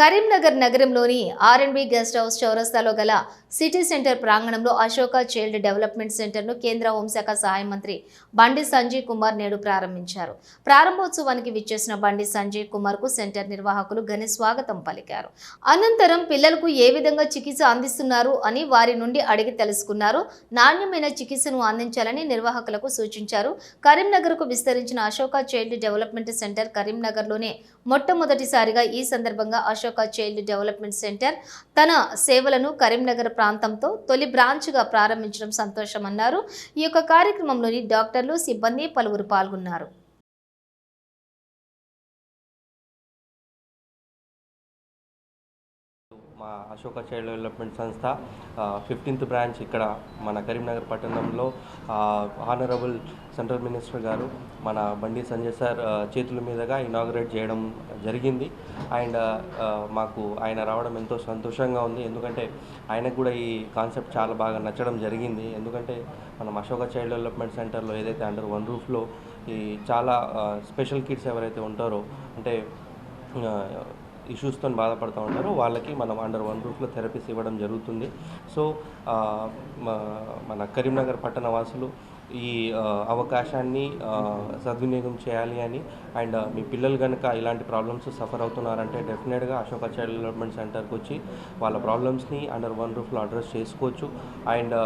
కరీంనగర్ నగరంలోని ఆర్ఎండ్బి guest house చౌరస్తాలో గల సిటీ సెంటర్ ప్రాంగణంలో అశోక చైల్డ్ డెవలప్మెంట్ సెంటర్ను కేంద్ర హోంశాఖ సహాయ మంత్రి బండి సంజయ్ కుమార్ నేడు ప్రారంభించారు. ప్రారంభోత్సవానికి విచ్చేసిన బండి సంజయ్ కుమార్కు సెంటర్ నిర్వాహకులు ఘన స్వాగతం పలికారు. అనంతరం పిల్లలకు ఏ విధంగా చికిత్స అందిస్తున్నారు అని వారి నుండి అడిగి తెలుసుకున్నారు. నాణ్యమైన చికిత్సను అందించాలని నిర్వాహకులకు సూచించారు. కరీంనగర్కు విస్తరించిన అశోక చైల్డ్ డెవలప్మెంట్ సెంటర్ కరీంనగర్లోనే మొట్టమొదటిసారిగా ఈ సందర్భంగా అశోక చైల్డ్ డెవలప్మెంట్ సెంటర్ తన సేవలను కరీంనగర్ ప్రాంతంతో తొలి బ్రాంచ్గా ప్రారంభించడం సంతోషమన్నారు. ఈ యొక్క కార్యక్రమంలోని డాక్టర్లు సిబ్బంది పలువురు పాల్గొన్నారు. మా అశోక చైల్డ్ డెవలప్మెంట్ సంస్థ ఫిఫ్టీన్త్ బ్రాంచ్ ఇక్కడ మన కరీంనగర్ పట్టణంలో ఆనరబుల్ సెంట్రల్ మినిస్టర్ గారు మన బండి సంజయ్ సార్ చేతుల మీదుగా ఇనాగ్రేట్ చేయడం జరిగింది. అండ్ మాకు ఆయన రావడం ఎంతో సంతోషంగా ఉంది. ఎందుకంటే ఆయనకు కూడా ఈ కాన్సెప్ట్ చాలా బాగా నచ్చడం జరిగింది. ఎందుకంటే మనం అశోక చైల్డ్ డెవలప్మెంట్ సెంటర్లో ఏదైతే అండర్ వన్ రూఫ్లో ఈ చాలా స్పెషల్ కిడ్స్ ఎవరైతే ఉంటారో అంటే ఇష్యూస్తో బాధపడుతూ ఉంటారో. వాళ్ళకి మనం అండర్ వన్ రూఫ్లో థెరపీస్ ఇవ్వడం జరుగుతుంది. సో మన కరీంనగర్ పట్టణ వాసులు ఈ అవకాశాన్ని సద్వినియోగం చేయాలి అని అండ్ మీ పిల్లలు కనుక ఇలాంటి ప్రాబ్లమ్స్ సఫర్ అవుతున్నారంటే డెఫినెట్గా అశోక చైల్డ్ డెవలప్మెంట్ సెంటర్కి వచ్చి వాళ్ళ ప్రాబ్లమ్స్ని అండర్ వన్ రూఫ్లో అడ్రస్ చేసుకోవచ్చు అండ్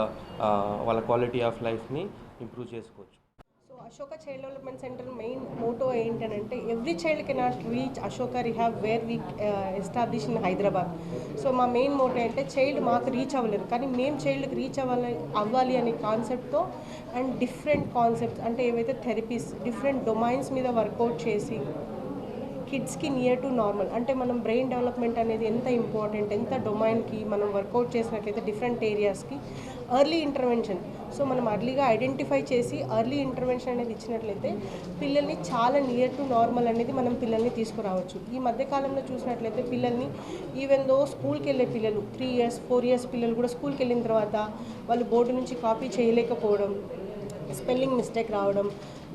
వాళ్ళ క్వాలిటీ ఆఫ్ లైఫ్ని ఇంప్రూవ్ చేసుకోవచ్చు. Ashoka child development centre main motto ఏంటంటే every child cannot reach Ashoka rehab where we establish in Hyderabad so మా మెయిన్ మోటో అంటే చైల్డ్ మాకు రీచ్ అవ్వలేదు. కానీ మేము చైల్డ్కి రీచ్ అవ్వాలి అవ్వాలి అనే కాన్సెప్ట్తో అండ్ డిఫరెంట్ కాన్సెప్ట్స్ అంటే ఏవైతే థెరపీస్ డిఫరెంట్ డొమైన్స్ మీద వర్కౌట్ చేసి కిడ్స్కి నియర్ టు నార్మల్ అంటే మనం బ్రెయిన్ డెవలప్మెంట్ అనేది ఎంత ఇంపార్టెంట్ ఎంత డొమైన్కి మనం వర్కౌట్ చేసినట్లయితే డిఫరెంట్ ఏరియాస్కి ఎర్లీ ఇంటర్వెన్షన్ సో మనం అర్లీగా ఐడెంటిఫై చేసి ఎర్లీ ఇంటర్వెన్షన్ అనేది ఇచ్చినట్లయితే పిల్లల్ని చాలా నియర్ టు నార్మల్ అనేది మనం పిల్లల్ని తీసుకురావచ్చు. ఈ మధ్యకాలంలో చూసినట్లయితే పిల్లల్ని ఈవెన్ దో స్కూల్కి వెళ్ళే పిల్లలు త్రీ ఇయర్స్ ఫోర్ ఇయర్స్ పిల్లలు కూడా స్కూల్కి వెళ్ళిన తర్వాత వాళ్ళు బోర్డు నుంచి కాపీ చేయలేకపోవడం స్పెల్లింగ్ మిస్టేక్ రావడం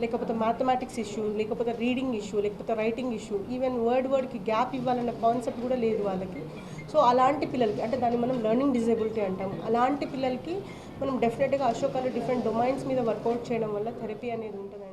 లేకపోతే మ్యాథమెటిక్స్ ఇష్యూ లేకపోతే రీడింగ్ ఇష్యూ లేకపోతే రైటింగ్ ఇష్యూ ఈవెన్ వర్డ్ వర్డ్కి గ్యాప్ ఇవ్వాలన్న కాన్సెప్ట్ కూడా లేదు వాళ్ళకి. సో అలాంటి పిల్లలకి అంటే దాన్ని మనం లెర్నింగ్ డిజేబిలిటీ అంటాం. అలాంటి పిల్లలకి మనం డెఫినెట్గా అశోకాలు డిఫరెంట్ డొమైన్స్ మీద వర్కౌట్ చేయడం వల్ల థెరపీ అనేది ఉంటుంది